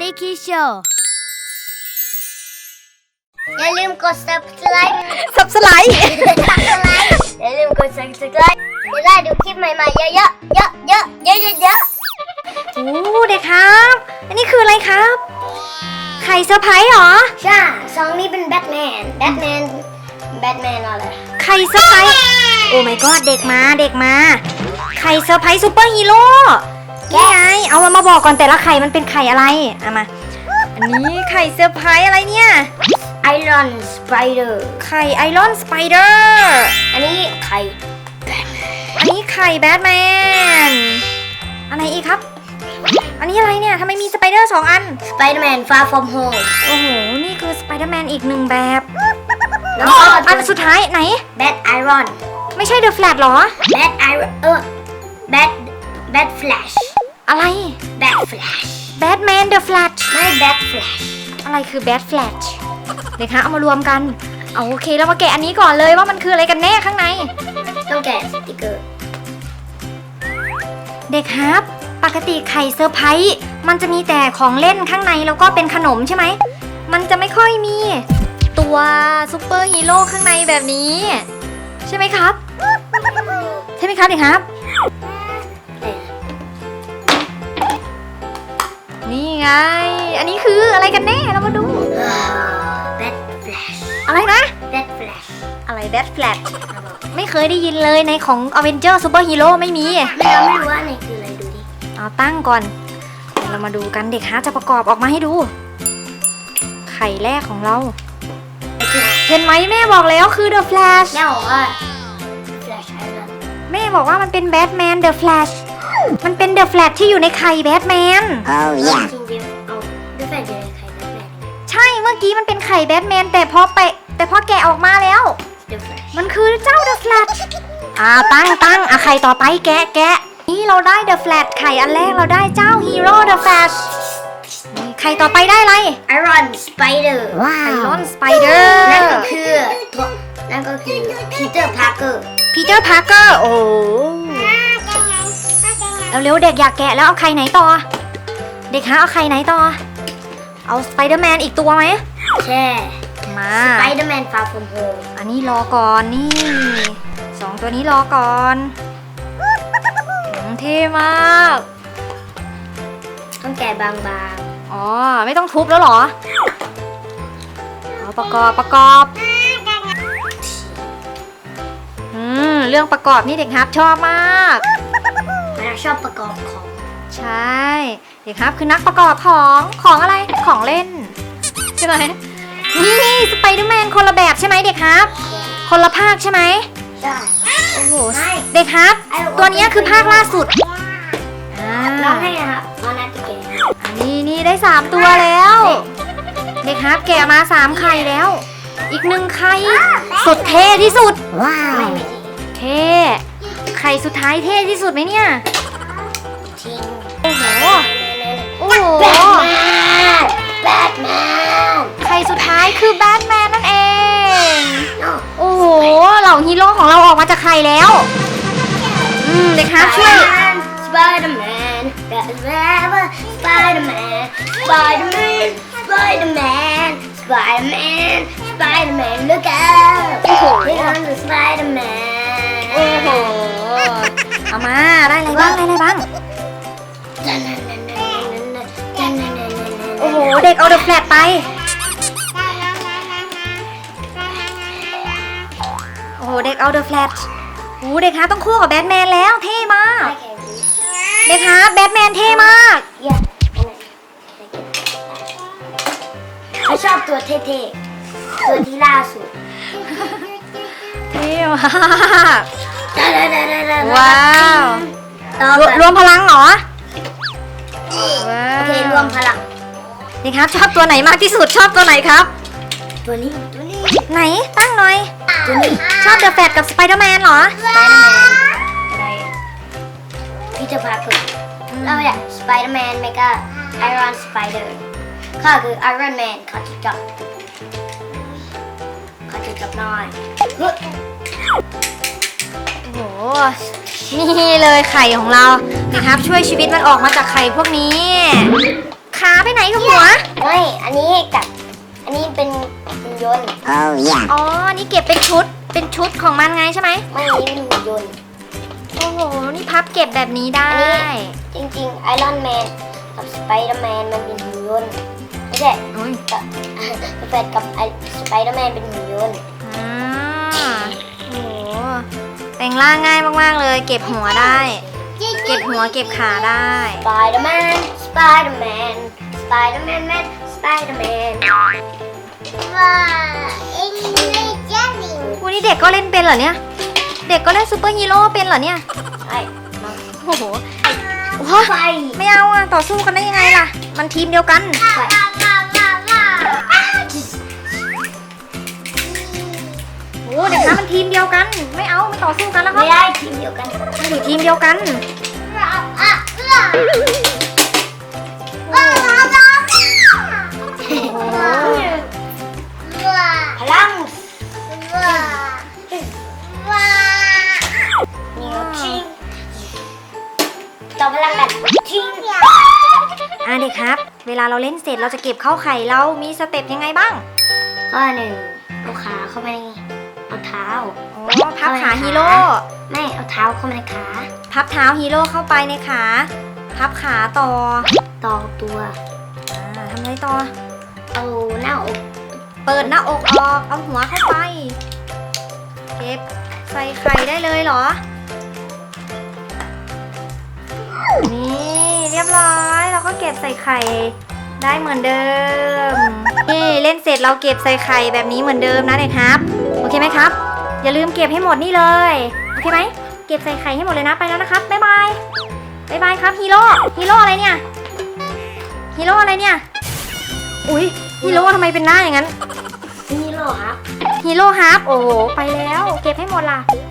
นิคิโชว์อย่าลืมกด subscribe สับสไลด์ subscribe อย่าลืมกด subscribe จะได้ดูคลิปใหม่ๆ เยอะๆ เยอะๆ เยอะๆเยอะๆเยอะโอ้เด็กครับ อันนี้คืออะไรครับไข่เซอร์ไพรส์เหรอๆใช่ซองนี้เป็นแบทแมน แบทแมน แบทแมนอะไรไข่เซอร์ไพรส์โอ้ my god เด็กมาเด็กมาไข่เซอร์ไพรส์ซูเปอร์ฮีโร่ นี่ไงเอามาบอกก่อนแต่ละไข่มันเป็นไข่อะไรเอามา อันนี้ไข่เซอร์ไพรส์อะไรเนี่ย ไอรอนสไปเดอร์ไข่ไอรอนสไปเดอร์อันนี้ไข่อันนี้ไข่แบทแมนอะไรอีกครับ อันนี้อะไรเนี่ยทำไมมีสไปเดอร์สองอันสไปเดอร์แมนฟาร์ฟอร์มโฮมโอ้โห นี่คือสไปเดอร์แมนอีกหนึ่งแบบแล้วก็อันสุดท้ายไหนแบทไอรอนไม่ใช่เดอะแฟลตหรอแบทไอรอนเออแบทแบทแฟลช อะไร แบทแฟลชแบทแมนเดอะแฟลตไม่แบทแฟลชอะไรคือแบทแฟลตเด็กคะเอามารวมกัน เอาโอเคเรามาแกะอันนี้ก่อนเลยว่ามันคืออะไรกันแน่ข้างใน ต้องแกะสติกเกอร์ เด็กครับปกติไข่เซอร์ไพรส์มันจะมีแต่ของเล่นข้างในแล้วก็เป็นขนมใช่ไหม มันจะไม่ค่อยมี ตัวซูเปอร์ฮีโร่ข้างในแบบนี้ ใช่ไหมครับ ใช่ไหมครับเด็กครับ นี่ไง อันนี้คืออะไรกันแน่ เรามาดู แบทแฟลชอะไรนะ แบทแฟลชอะไรแบทแฟลตไม่เคยได้ยินเลยในของ a v e n g e r Super Hero ไม่มีไม่เราไม่รู้ว่าอันไหนคืออะไรดูดิ เอาตั้งก่อนเดี๋ยวเรามาดูกันเด็กฮะจะประกอบออกมาให้ดู ไข่แรกของเรา เห็นไหมแม่บอกแล้วคือ The Flash แม่บอกว่าแฟลชไอรอนแม่บอกว่ามันเป็น Batman The Flash มันเป็น The Flash ที่อยู่ในไข่ Batman จริงจริงๆเอาด้วยแฟลชอยู่ในไข่แบทแมนใช่เมื่อกี้มันเป็นไข่ Batman แต่พอไป แต่พอแกะออกมาแล้ว เดอะแฟลชมันคือเจ้า The Flash อ่าตั้งตั้งอะไข่ต่อไปแกะแกะนี่เราได้ The Flash ไข่อันแรกเราได้เจ้า Hero The Flash นี่ไข่ต่อไปได้อะไรไอรอนสไปเดอร์ Iron Spider นั่นก็คือตัวนั่นก็คือพีเตอร์พาร์เกอร์ Peter Parker โอ้แล้วเร็ วๆเด็กอยากแกะแล้วเอาไข่ไหนต่อ เด็กฮะเอาไข่ไหนต่อ เอา Spider-Man อีกตัวไหมแช่มาสไปเดอร์แมนฟาร์ฟอมโฮมอันนี้รอก่อนนี่สองตัวนี้รอก่อนอืมเท่มากต้องแกะบางอ๋อ ไม่ต้องทุบแล้วเหรอเอาประกอบประกอบอืมเรื่องประกอบนี่เด็กฮับชอบมากๆเรา ชอบประกอบของ ใช่เด็กฮับคือนักประกอบของของอะไรของเล่นใช่ไหมนี่สไปเดอร์แมนคนละแบบใช่ไหมเด็กฮับ คนละภาคใช่ไหมใช่โอ้โหใช่เด็กฮับตัวนี้คือภาคล่าสุดอ่าน้องให้นะครับน้องนัดจะแกะอันนี้นี่ได้สามตัวแล้ว เด็กฮับแกะมาสามไข่แล้ว อีกหนึ่งไข่สุดเท่ที่สุด ว้าไม่วไม่เท่ไข่สุดท้ายเท่ที่สุดไหมเนี่ยทิ้งโอ้โห โอ้โห แบทแมน แบทแมนไข่สุดท้ายคือแบทแมนนั่นเอง โอ้โห เหล่าฮีโร่ของเราออกมาจากไข่แล้ว อืม เด็กฮับช่วยสไปเดอร์แมนแบทแมนสไปเดอร์แมนสไปเดอร์แมนสไปเดอร์แมนสไปเดอร์แมนสไปเดอร์แมน look out โอ้โห We're on the Spider-Man โอ้โห เอามา ได้อะไรบ้างได้อะไรบ้าง โอ้โห เด็กเอาเดอะแฟลตไป โอ้โห เด็กเอาเดอะแฟลตโอ้โหเด็กฮะต้องคู่กับแบทแมนแล้วเท่มาก เด็กฮะแบทแมนเท่มากเขาชอบตัวเท่ๆ ตัวที่ล่าสุด เท่มาก ว้าวต่อรวไปรวมพลังเหรอ ว้าโอเควรวมพลังเด็กครับ ชอบตัวไหนมากที่สุดชอบตัวไหนครับ ตัวนี้ ตัวนี้ ไหนตั้งหน่อย ตัวนี้ชอบเดอะแฟลตกับสไปเดอร์แมนเหรอ สไปเดอร์แมนอะไรพีเตอร์พาร์เกอร์เราอยากสไปเดอร์แมนไม่ก็ไอรอนสไปเดอร์ข้าคือไอรอนแมนเขาจะจับเขาจะจับน้อยเฮ้ยโอ้โห นี่เลยไข่ของเรานะครับ ช่วยชีวิตมันออกมาจากไข่พวกนี้ขาไปไหนกับหัวไม่ อันนี้กับ อันนี้เป็นหุ่นยนต์ Oh yeah. อ๋อนี่เก็บเป็นชุดเป็นชุดของมันไงใช่ไหมไม่อันนี้เป็นหุ่นยนต์ โอ้โหนี่พับเก็บแบบนี้ได้ จริงๆ ไอรอนแมนกับสไปเดอร์แมนมันเป็นหุ่นยนต์ไม่ใช่อุ้ยกับแฟนกับไอสไปเดอร์แมนเป็นหุ่นยนต์ งร่างง่ายมากๆเลย เก็บหัวได้ เก็บหัวเก็บขาได้สไปเดอร์แมนสไปเดอร์แมนสไปเดอร์แมนแมนสไปเดอร์แมนว้าเอ็งเลยจ้าหนิงวันนี้เด็กก็เล่นเป็นเหรอเนี่ย เด็กก็เล่นซูเปอร์ฮีโร่เป็นเหรอเนี่ย ไอ้มาโอ้โหโอ้โหไฟไม่เอาอะ ต่อสู้กันได้ยังไงล่ะ มันทีมเดียวกัน ไฟ ยวกัน ไม่เอามันต่อสู้กันแล้วครัไม่บได้ทีมเดียวกันมันอยู่ทีมเดียวกันพลังนี่ชิงต่อพลังกันชิงอะเด็กครับ เวลาเราเล่นเสร็จเราจะเก็บเข้าไข่เรามีสเต็ปยังไงบ้าง ข้อหนึ่งเอาขาเข้าไปใน เอาเท้าอ๋อพับขาฮีโร่ไม่เอาเท้าเข้ามาในขา พับเท้าฮีโร่เข้าไปในขา พับขาต่อ ต่อตัวอ่าทำอะไรต่อ เอาหน้าอก เปิดหน้าอกออก เอาหัวเข้าไป เก็บใส่ไข่ได้เลยเหรอ นี่เรียบร้อยเราก็เก็บใส่ไข่ได้เหมือนเดิม นี่เล่นเสร็จเราเก็บใส่ไข่แบบนี้เหมือนเดิมนะเด็กครับโอเคไหมครับ อย่าลืมเก็บให้หมดนี่เลย โอเคไหม เก็บใส่ไข่ให้หมดเลยนะ ไปแล้วนะครับ บ๊ายบาย บ๊ายบายครับฮีโร่ ฮีโร่อะไรเนี่ย ฮีโร่อะไรเนี่ย อุ้ยฮีโร่ทำไมเป็นหน้าอย่างนั้นนี่โลครับ ฮีโร่ฮาร์ปโอ้โห ไปแล้ว เก็บให้หมดล่ะบ๊ายบาย